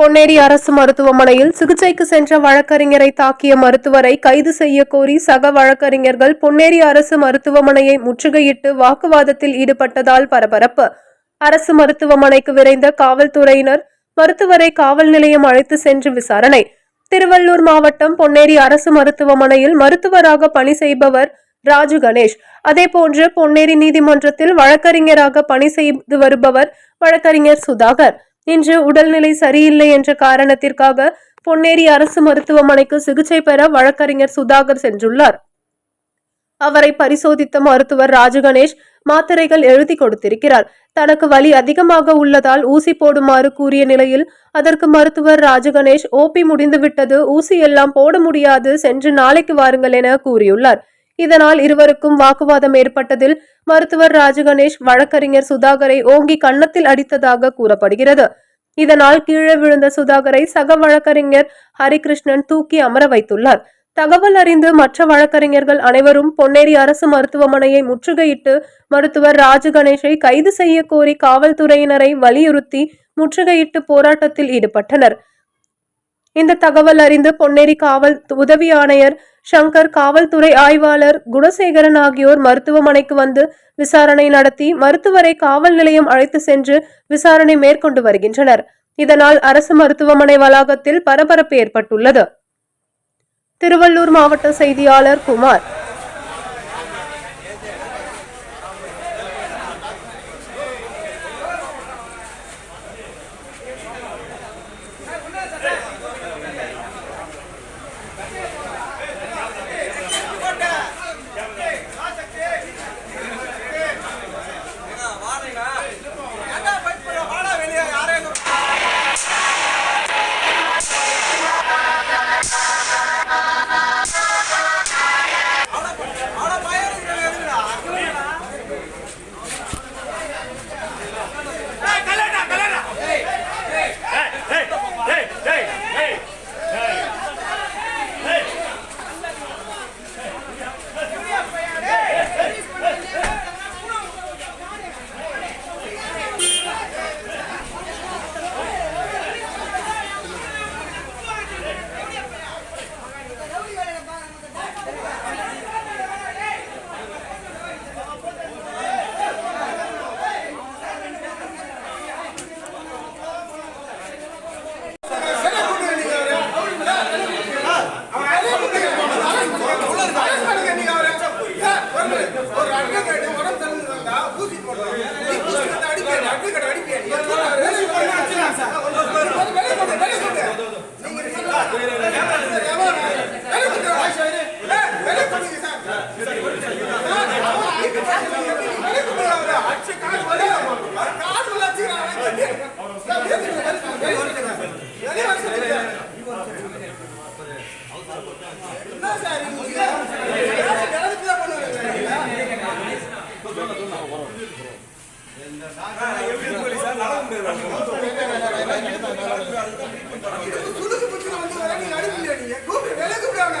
பொன்னேரி அரசு மருத்துவமனையில் சிகிச்சைக்கு சென்ற வழக்கறிஞரை தாக்கிய மருத்துவரை கைது செய்ய கோரி சக வழக்கறிஞர்கள் பொன்னேரி அரசு மருத்துவமனையை முற்றுகையிட்டு வாக்குவாதத்தில் ஈடுபட்டதால் பரபரப்பு. அரசு மருத்துவமனைக்கு விரைந்த காவல்துறையினர் மருத்துவரை காவல் நிலையம் அழைத்து சென்று விசாரணை. திருவள்ளூர் மாவட்டம் பொன்னேரி அரசு மருத்துவமனையில் மருத்துவராக பணி செய்பவர் ராஜு கணேஷ். அதேபோன்று பொன்னேரி நீதிமன்றத்தில் வழக்கறிஞராக பணி செய்து வருபவர் வழக்கறிஞர் சுதாகர். இன்று உடல்நிலை சரியில்லை என்ற காரணத்திற்காக பொன்னேரி அரசு மருத்துவமனைக்கு சிகிச்சை பெற வழக்கறிஞர் சுதாகர் சென்றுள்ளார். அவரை பரிசோதித்த மருத்துவர் ராஜகணேஷ் மாத்திரைகள் எழுதி கொடுத்திருக்கிறார். தனக்கு வலி அதிகமாக உள்ளதால் ஊசி போடுமாறு கூறிய நிலையில் அதற்கு மருத்துவர் ராஜகணேஷ் ஓபி முடிந்துவிட்டது. ஊசி எல்லாம் போட முடியாது. சென்று நாளைக்கு வாருங்கள் என கூறியுள்ளார். இதனால் இருவருக்கும் வாக்குவாதம் ஏற்பட்டதில் மருத்துவர் ராஜகணேஷ் வழக்கறிஞர் சுதாகரை ஓங்கி கன்னத்தில் அடித்ததாக கூறப்படுகிறது. இதனால் கீழே விழுந்த சுதாகரை சக வழக்கறிஞர் ஹரிகிருஷ்ணன் தூக்கி அமர வைத்துள்ளார். தகவல் அறிந்து மற்ற வழக்கறிஞர்கள் அனைவரும் பொன்னேரி அரசு மருத்துவமனையை முற்றுகையிட்டு மருத்துவர் ராஜு கணேஷை கைது செய்ய கோரி காவல்துறையினரை வலியுறுத்தி முற்றுகையிட்டு போராட்டத்தில் ஈடுபட்டனர். இந்த தகவல் அறிந்து பொன்னேரி காவல் உதவி ஆணையர் சங்கர் காவல்துறை ஆய்வாளர் குணசேகரன் ஆகியோர் மருத்துவமனைக்கு வந்து விசாரணை நடத்தி மருத்துவரை காவல் நிலையம் அழைத்து சென்று விசாரணை மேற்கொண்டு வருகின்றனர். இதனால் அரசு மருத்துவமனை வளாகத்தில் பரபரப்பு ஏற்பட்டுள்ளது. திருவள்ளூர் மாவட்ட செய்தியாளர் குமார். சுடுக்கு புச்சுக்கு வந்து வர நீங்க அடிக்கலையா நீங்க கூப்பிட்டு விலை கூப்பிடுவாங்க